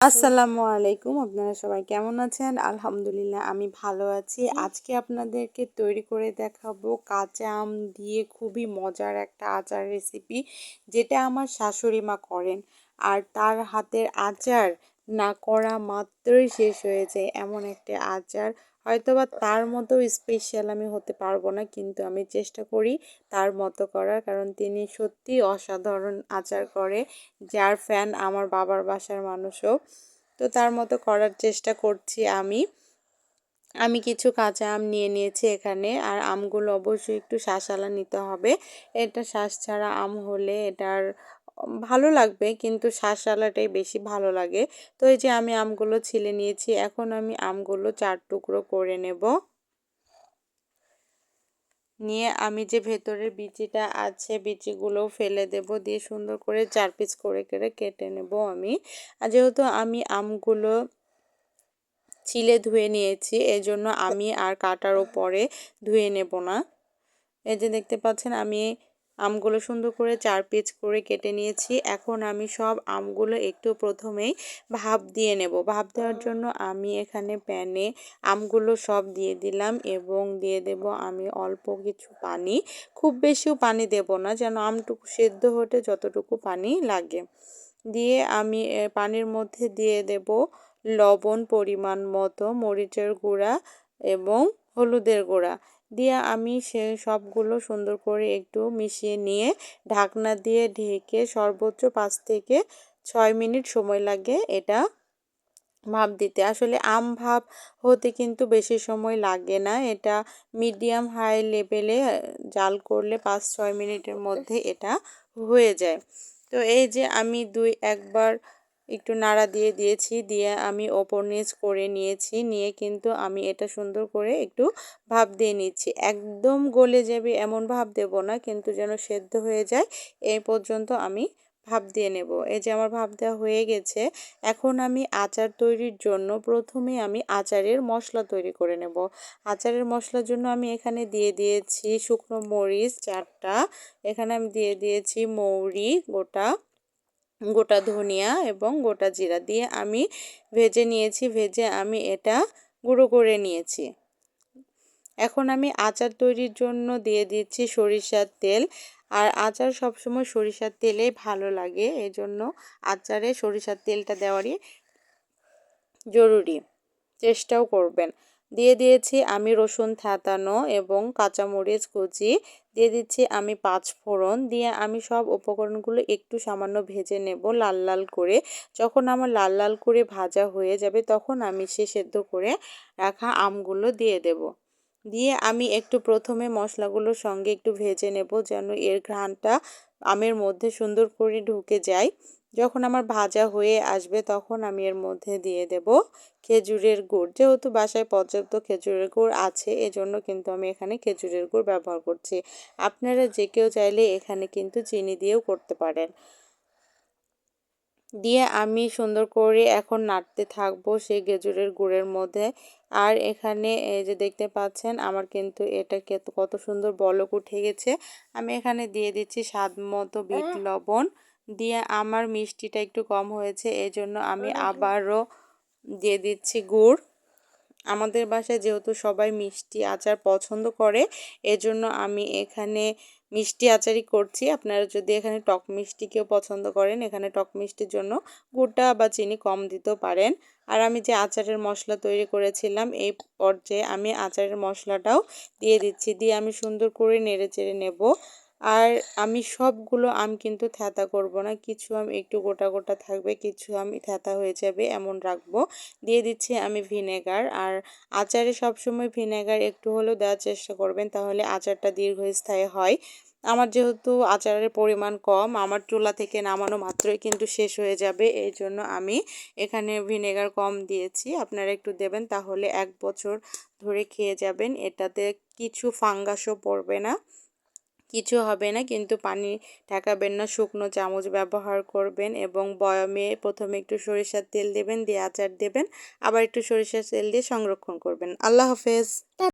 আসসালামু আলাইকুম আপনারা সবাই কেমন আছেন? আলহামদুলিল্লাহ আমি ভালো আছি। আজকে আপনাদেরকে তৈরি করে দেখাবো কাঁচা আম দিয়ে খুবই মজার একটা আচার রেসিপি যেটা আমার শাশুড়ি মা করেন। আর তার হাতের আচার না করা মাত্রই শেষ হয়ে যায় এমন একটা আচার। হয়তোবা তার মতো স্পেশাল আমি হতে পারব না, কিন্তু আমি চেষ্টা করি তার মতো করার। কারণ তিনি সত্যি অসাধারণ আচার করে, যার ফ্যান আমার বাবার বাসার মানুষও। তো তার মতো করার চেষ্টা করছি আমি। আমি কিছু কাঁচা আম নিয়ে নিয়েছি এখানে, আর আমগুলো অবশ্যই একটু শাঁসালা নিতে হবে। এটা শ্বাস ছাড়া আম হলে এটার ভালো লাগবে কিন্তু শাঁসালাটাই বেশি ভালো লাগে। তো এই যে আমি আমগুলো ছিলে নিয়েছি, এখন আমি আমগুলো চার টুকরো করে নেব। নিয়ে আমি যে ভেতরের বিচিটা আছে বিচিগুলো ফেলে দেব, দিয়ে সুন্দর করে চার পিস করে করে কেটে নেব আমি। আর যেহেতু আমি আমগুলো ছিলে ধুয়ে নিয়েছি, এজন্য আমি আর কাটার ওপরে ধুয়ে নেব না। এই যে দেখতে পাচ্ছেন, আমি আমগুলো সুন্দর করে চার পিচ করে কেটে নিয়েছি। এখন আমি সব আমগুলো একটু প্রথমেই ভাপ দিয়ে নেব। ভাপ দেওয়ার জন্য আমি এখানে প্যানে আমগুলো সব দিয়ে দিলাম এবং দিয়ে দেব আমি অল্প কিছু পানি। খুব বেশিও পানি দেব না যেন আমটুকু সেদ্ধ হতে যতটুকু পানি লাগে। দিয়ে আমি পানির মধ্যে দিয়ে দেব লবণ পরিমাণ মতো মরিচের গুঁড়া এবং হলুদের গুঁড়া। দিয়ে আমি সে সবগুলো সুন্দর করে একটু মিশিয়ে নিয়ে ঢাকনা দিয়ে ঢেকে সর্বোচ্চ পাঁচ থেকে ছয় মিনিট সময় লাগে এটা ভাপ দিতে। আসলে আম ভাপ হতে কিন্তু বেশি সময় লাগে না। এটা মিডিয়াম হাই লেভেলে জাল করলে পাঁচ ছয় মিনিটের মধ্যে এটা হয়ে যায়। তো এই যে আমি দুই একবার একটু নাড়া দিয়ে দিয়েছি, দিয়ে আমি ওপর নিচ করে নিয়েছি, নিয়ে কিন্তু আমি এটা সুন্দর করে একটু ভাব দিয়ে নিচ্ছি। একদম গলে যাবে এমন ভাব দেব না, কিন্তু যেন সেদ্ধ হয়ে যায় এই পর্যন্ত আমি ভাপ দিয়ে নেব। এই যে আমার ভাপ দেওয়া হয়ে গেছে, এখন আমি আচার তৈরির জন্য প্রথমে আমি আচারের মশলা তৈরি করে নেব। আচারের মশলার জন্য আমি এখানে দিয়ে দিয়েছি শুকনো মরিচ চারটা, এখানে আমি দিয়ে দিয়েছি মৌরি গোটা গোটা ধনিয়া এবং গোটা জিরা দিয়ে আমি ভেজে নিয়েছি, ভেজে আমি এটা গুঁড়ো করে নিয়েছি। এখন আমি আচার তৈরির জন্য দিয়ে দিচ্ছি সরিষার তেল। আর আচার সবসময় সরিষার তেলেই ভালো লাগে এই জন্য আচারে সরিষার তেলটা দেওয়ারই জরুরি, চেষ্টাও করবেন। দিয়ে দিয়েছি আমি রসুন থাতানো এবং কাঁচামরিচ কুচি। দিয়ে দিচ্ছি আমি পাঁচ ফোড়ন। দিয়ে আমি সব উপকরণগুলো একটু সামান্য ভেজে নেব লাল লাল করে। যখন আমার লাল লাল করে ভাজা হয়ে যাবে তখন আমি সে সেদ্ধ করে রাখা আমগুলো দিয়ে দেব। দিয়ে আমি একটু প্রথমে মশলাগুলোর সঙ্গে একটু ভেজে নেব যেন এর ঘ্রাণটা আমের মধ্যে সুন্দর করে ঢুকে যায়। যখন আমার ভাজা হয়ে আসবে তখন আমি এর মধ্যে দিয়ে দেব খেজুরের গুড়। যেহেতু বাসায় পর্যাপ্ত খেজুরের গুড় আছে, এজন্য কিন্তু আমি এখানে খেজুরের গুড় ব্যবহার করছি। আপনারা যে কেউ চাইলে এখানে কিন্তু চিনি দিয়েও করতে পারেন। দিয়ে আমি সুন্দর করে এখন নাড়তে থাকব সেই খেজুরের গুড়ের মধ্যে। আর এখানে এই যে দেখতে পাচ্ছেন, আমার কিন্তু এটা কত সুন্দর বলক উঠে গেছে। আমি এখানে দিয়ে দিচ্ছি স্বাদ মতো বিট লবণ। দিয়ে আমার মিষ্টিটা একটু কম হয়েছে এই জন্য আমি আবারও দিয়ে দিচ্ছি গুড়। আমাদের বাসায় যেহেতু সবাই মিষ্টি আচার পছন্দ করে এজন্য আমি এখানে মিষ্টি আচারই করছি। আপনারা যদি এখানে টক মিষ্টি কেউ পছন্দ করেন এখানে টক মিষ্টির জন্য গুড়টা বা চিনি কম দিতেও পারেন। আর আমি যে আচারের মশলা তৈরি করেছিলাম এই পর্যায়ে আমি আচারের মশলাটাও দিয়ে দিচ্ছি দিয়ে আমি সুন্দর করে নেড়ে চেড়ে নেব। আর আমি সবগুলো আম কিন্তু থ্যাতা করব না। কিছু আম একটু গোটা গোটা থাকবে, কিছু আমি থ্যাতা হয়ে যাবে এমন রাখব। দিয়ে দিচ্ছি আমি ভিনেগার আর আচারে সবসময় ভিনেগার একটু হলেও দেওয়ার চেষ্টা করবেন তাহলে আচারটা দীর্ঘস্থায়ী হয়। আমার যেহেতু আচারের পরিমাণ কম, আমার চুলা থেকে নামানো মাত্রই কিন্তু শেষ হয়ে যাবে। এই জন্য আমি এখানে ভিনেগার কম দিয়েছি। আপনারা একটু দেবেন তাহলে এক বছর ধরে খেয়ে যাবেন। এটাতে কিছু ফাঙ্গাসও পড়বে না। কিছু হবে না। কিন্তু পানি ঠেকাবেন না, শুকনো চামচ ব্যবহার করবেন এবং বয়মে প্রথমে একটু সরিষার তেল দেবেন, দিয়ে আচার দেবেন, আবার একটু সরিষার তেল দিয়ে সংরক্ষণ করবেন। আল্লাহ হাফেজ।